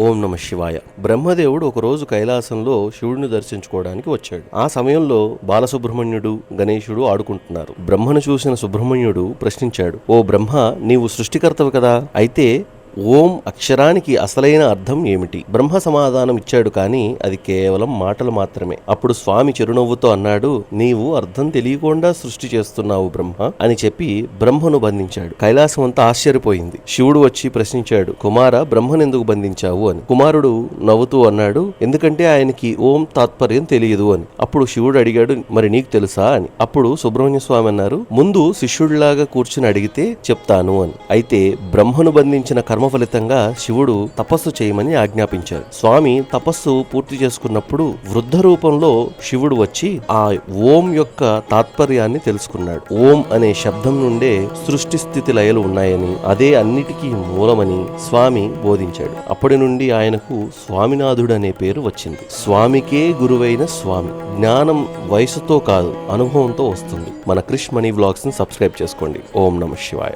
ఓం నమ శివాయ. బ్రహ్మదేవుడు ఒకరోజు కైలాసంలో శివుడిని దర్శించుకోవడానికి వచ్చాడు. ఆ సమయంలో బాలసుబ్రహ్మణ్యుడు గణేశుడు ఆడుకుంటున్నారు. బ్రహ్మను చూసిన సుబ్రహ్మణ్యుడు ప్రశ్నించాడు ఓ బ్రహ్మ నీవు సృష్టికర్తవు కదా? అయితే ఓం అక్షరానికి అసలైన అర్థం ఏమిటి? బ్రహ్మ సమాధానం ఇచ్చాడు కానీ అది కేవలం మాటలు మాత్రమే. అప్పుడు స్వామి చిరునవ్వుతో అన్నాడు నీవు అర్థం తెలియకుండా సృష్టి చేస్తున్నావు బ్రహ్మ అని చెప్పి బ్రహ్మను బంధించాడు. కైలాసం అంతా ఆశ్చర్యపోయింది. శివుడు వచ్చి ప్రశ్నించాడు కుమార బ్రహ్మను ఎందుకు బంధించావు? అని. కుమారుడు నవ్వుతూ అన్నాడు ఎందుకంటే ఆయనకి ఓం తాత్పర్యం తెలియదు అని. అప్పుడు శివుడు అడిగాడు మరి నీకు తెలుసా? అని. అప్పుడు సుబ్రహ్మణ్య స్వామి అన్నారు ముందు శిష్యుడిలాగా కూర్చుని అడిగితే చెప్తాను అని. అయితే బ్రహ్మను బంధించిన కర్మ ఫలితంగా శివుడు తపస్సు చేయమని ఆజ్ఞాపించారు. స్వామి తపస్సు పూర్తి చేసుకున్నప్పుడు వృద్ధ రూపంలో శివుడు వచ్చి ఆ ఓం యొక్క తాత్పర్యాన్ని తెలుసుకున్నాడు. ఓం అనే శబ్దం నుండే సృష్టి స్థితి లయలు ఉన్నాయని అదే అన్నిటికీ మూలమని స్వామి బోధించాడు. అప్పటి నుండి ఆయనకు స్వామినాథుడు అనే పేరు వచ్చింది. స్వామికే గురువైన స్వామి. జ్ఞానం వయసుతో కాదు అనుభవంతో వస్తుంది. మన క్రిష్ మనీ వ్లాగ్స్ని సబ్స్క్రైబ్ చేసుకోండి. ఓం నమ శివాయ.